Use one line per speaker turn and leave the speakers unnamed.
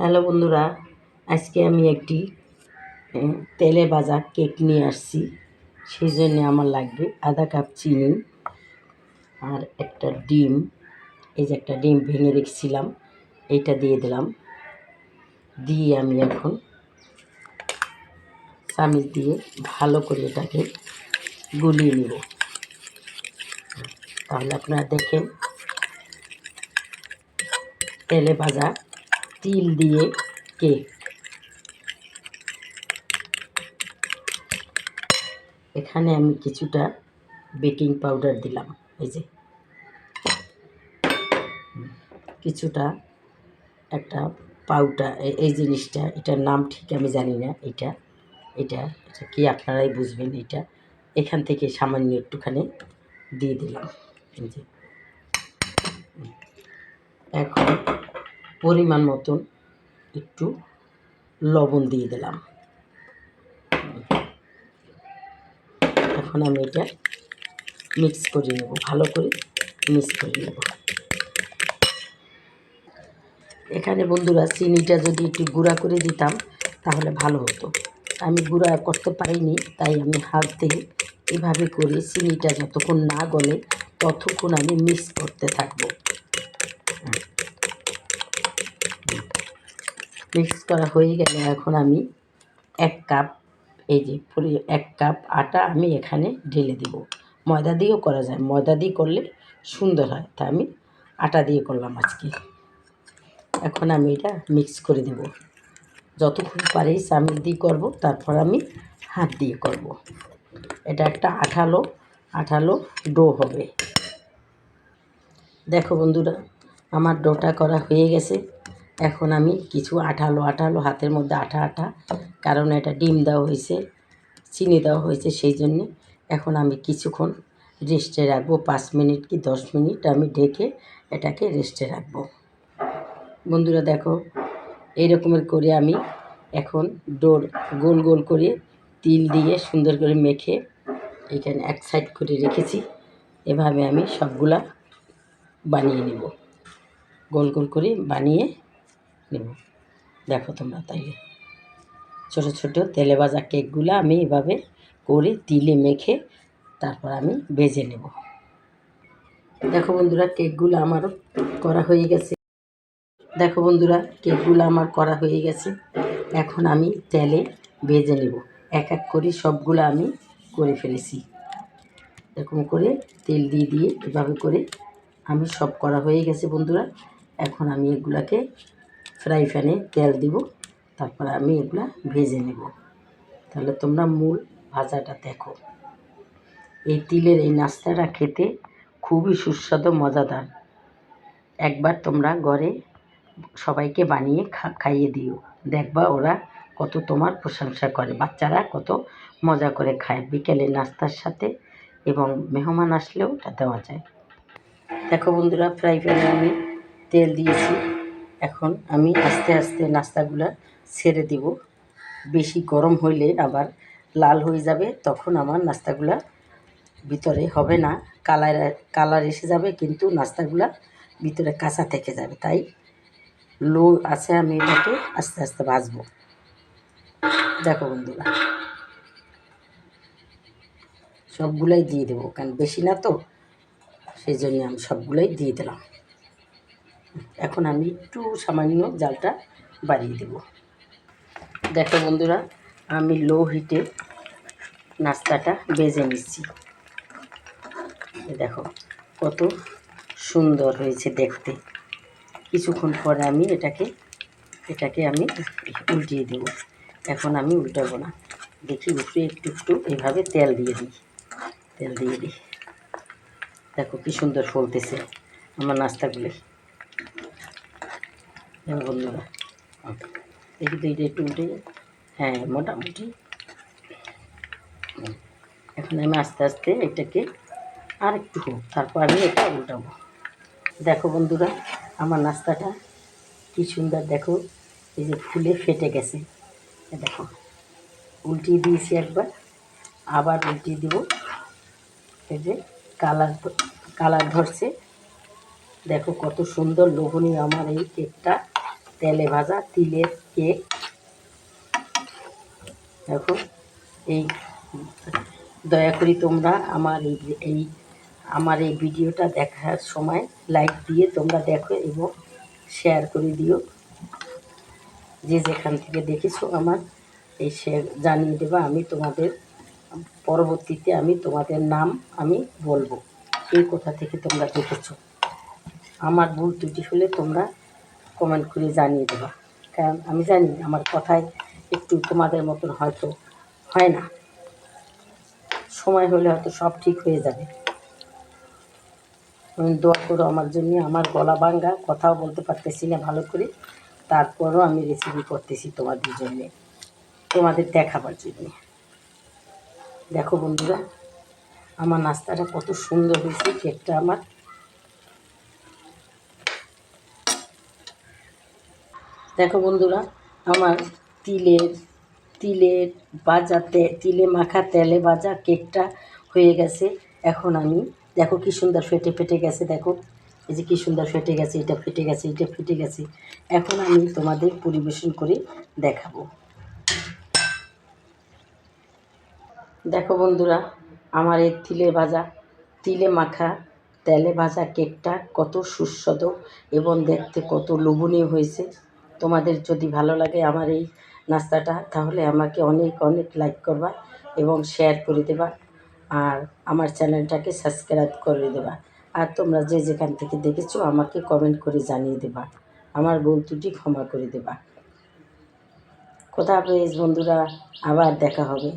Hello বন্ধুরা, আজকে আমি একটি তেলে ভাজা কেক নিয়ে আসছি। সেই জন্যে আমার লাগবে আধা কাপ চিনি আর একটা ডিম। এই যে একটা ডিম ভেঙে রেখেছিলাম, এইটা দিয়ে দিলাম। দিয়ে আমি এখন চামিচ দিয়ে ভালো করে এটাকে গুলিয়ে নেব। তাহলে আপনারা দেখেন, তেলে ভাজা তিল দিয়ে কেক। এখানে আমি কিছুটা বেকিং পাউডার দিলাম, এই যে। কিছুটা একটা পাউডার এই জিনিসটা, এটার নাম ঠিক আমি জানি না, এটা এটা এটা কি আপনারাই বুঝবেন এটা। এখান থেকে সামান্য একটুখানি দিয়ে দিলাম, এই যে। এখন পরিমাণ মতন একটু লবণ দিয়ে দিলাম। এখন আমি এটা মিক্স করে নেব, ভালো করে মিক্স করে নেব। এখানে বন্ধুরা চিনিটা যদি একটু গুঁড়া করে দিতাম তাহলে ভালো হতো। আমি গুঁড়া করতে পারিনি, তাই আমি হাত দিয়ে এভাবে করে চিনিটা যতক্ষণ না গলে ততক্ষণ আমি মিক্স করতে থাকব। মিক্স করা হয়ে গেলে এখন আমি এক কাপ, এই যে পুরি, এক কাপ আটা আমি এখানে ঢেলে দেব। ময়দা দিয়েও করা যায়, ময়দা দিয়ে করলে সুন্দর হয়। তা আমি আটা দিয়ে করলাম আজকে। এখন আমি এটা মিক্স করে দেব। যতক্ষণ পারি চামিচ দিয়ে করব, তারপর আমি হাত দিয়ে করব। এটা একটা আঠালো আঠালো ডো হবে। দেখো বন্ধুরা, আমার ডোটা করা হয়ে গেছে। এখন আমি কিছু আঠালো আঠালো হাতের মধ্যে আঠা আঠা, কারণ এটা ডিম দেওয়া হয়েছে, চিনি দেওয়া হয়েছে সেই জন্যে। এখন আমি কিছুক্ষণ রেস্টে রাখব, পাঁচ মিনিট কি দশ মিনিট আমি ঢেকে এটাকে রেস্টে রাখব। বন্ধুরা দেখো এই রকমের করে আমি এখন ডোর গোল গোল করে তিল দিয়ে সুন্দর করে মেখে এখানে এক সাইড করে রেখেছি। এভাবে আমি সবগুলা বানিয়ে নেব। গোল গোল করে বানিয়ে নেব দেখো তোমরা তাইলে। ছোটো ছোটো তেলে ভাজা কেকগুলো আমি এভাবে করে তিলে মেখে তারপর আমি ভেজে নেব। দেখো বন্ধুরা, কেকগুলো আমারও করা হয়ে গেছে। দেখো বন্ধুরা, কেকগুলো আমার করা হয়ে গেছে। এখন আমি তেলে ভেজে নেব। এক এক করে সবগুলো আমি করে ফেলেছি। এরকম করে তেল দিয়ে দিয়ে এভাবে করে আমি সব করা হয়ে গেছে বন্ধুরা। এখন আমি এগুলাকে ফ্রাই প্যানে তেল দিব, তারপর আমি এগুলা ভেজে নেব। তাহলে তোমরা মূল ভাজাটা দেখো। এই তিলের এই নাস্তাটা খেতে খুবই সুস্বাদু, মজাদার। একবার তোমরা ঘরে সবাইকে বানিয়ে খাইয়ে দিও। দেখবা ওরা কত তোমার প্রশংসা করে, বাচ্চারা কত মজা করে খায়। বিকেলে নাস্তার সাথে এবং মেহমান আসলেও এটা দেওয়া যায়। দেখো বন্ধুরা, ফ্রাই প্যানে আমি তেল দিয়েছি। এখন আমি আস্তে আস্তে নাস্তাগুলা ছেড়ে দিব। বেশি গরম হইলে আবার লাল হয়ে যাবে, তখন আমার নাস্তাগুলা ভিতরে হবে না। কালার কালার এসে যাবে, কিন্তু নাস্তাগুলা ভিতরে কাঁচা থেকে যাবে। তাই লো আছে আমি এটাকে আস্তে আস্তে ভাজবো। দেখো বন্ধুরা, সবগুলাই দিয়ে দেবো। কারণ বেশি না তো, সেই জন্য আমি সবগুলোই দিয়ে দিলাম। এখন আমি একটু সামান্য জালটা বাড়িয়ে দেব। দেখো বন্ধুরা, আমি লো হিটে নাস্তাটা বেজে নিচ্ছি। দেখো, কত সুন্দর হয়েছে দেখতে। কিছুক্ষণ পরে আমি এটাকে এটাকে আমি উল্টিয়ে দেব। এখন আমি উল্টাবো না। দেখি উপরে একটু একটু এইভাবে তেল দিয়ে দিই। তেল দিয়ে দিই। দেখো কি সুন্দর ফলতেছে। আমার নাস্তাগুলি। হ্যাঁ বন্ধুরা দেখি এটা একটু উঠে হ্যাঁ মোটামুটি। এখন আমি আস্তে আস্তে এটাকে আর একটু হোক তারপর আমি এটা উল্টাবো। দেখো বন্ধুরা আমার নাস্তাটা কি সুন্দর। দেখো এই যে ফুলে ফেটে গেছে। দেখো উল্টিয়ে দিয়েছি একবার। আবার উল্টিয়ে দিব। এই যে কালার কালার ধরছে। দেখো কত সুন্দর লোভনীয় আমার এই কেকটা। তেলে ভাজা তিলের কেক দেখো, এই, দয়া করি তোমরা আমার এই এই, আমার এই ভিডিওটা দেখার সময় লাইক দিয়ে তোমরা দেখো এবং শেয়ার করে দিও। যে যেখান থেকে দেখেছ আমার, এই শেয়ার জানিয়ে দেবা, আমি তোমাদের, পরবর্তীতে আমি তোমাদের নাম আমি বলব। এই কোথা থেকে তোমরা দেখেছ। আমার ভুল ত্রুটি হলে তোমরা কমেন্ট করে জানিয়ে দেবা। কারণ আমি জানি আমার কথায় একটু তোমাদের মতন হয়তো হয় না। সময় হলে হয়তো সব ঠিক হয়ে যাবে। দোয়া করো আমার জন্য, আমার গলা ভাঙ্গা, কথাও বলতে পারতেছি না ভালো করে। তারপরও আমি রেসিপি করতেছি তোমাদের জন্যে, তোমাদের দেখাবার জন্যে। দেখো বন্ধুরা, আমার নাস্তাটা কত সুন্দর হয়েছে কেকটা আমার। দেখো বন্ধুরা, আমার তিলের তিলের বাজাতে তিলে মাখা তেলে ভাজা কেকটা হয়ে গেছে। এখন আমি, দেখো কি সুন্দর ফেটে ফেটে গেছে, দেখো। এই যে কি সুন্দর ফেটে গেছে, এটা ফেটে গেছে, এটা ফেটে গেছে। এখন আমি তোমাদের পরিবেশন করে দেখাবো। দেখো বন্ধুরা, আমার এই তিলে ভাজা, তিলে মাখা তেলে ভাজা কেকটা কত সুস্বাদু এবং দেখতে কত লোভনীয় হয়েছে। তোমাদের যদি ভালো লাগে আমার এই নাস্তাটা, তাহলে আমাকে অনেক অনেক লাইক করবা এবং শেয়ার করে দেবা আর আমার চ্যানেলটাকে সাবস্ক্রাইব করে দেবা। আর তোমরা যে যেখান থেকে দেখেছ আমাকে কমেন্ট করে জানিয়ে দেবা। আমার ভুল ত্রুটি ক্ষমা করে দেবা। কোথা পেয়েছ বন্ধুরা? আবার দেখা হবে।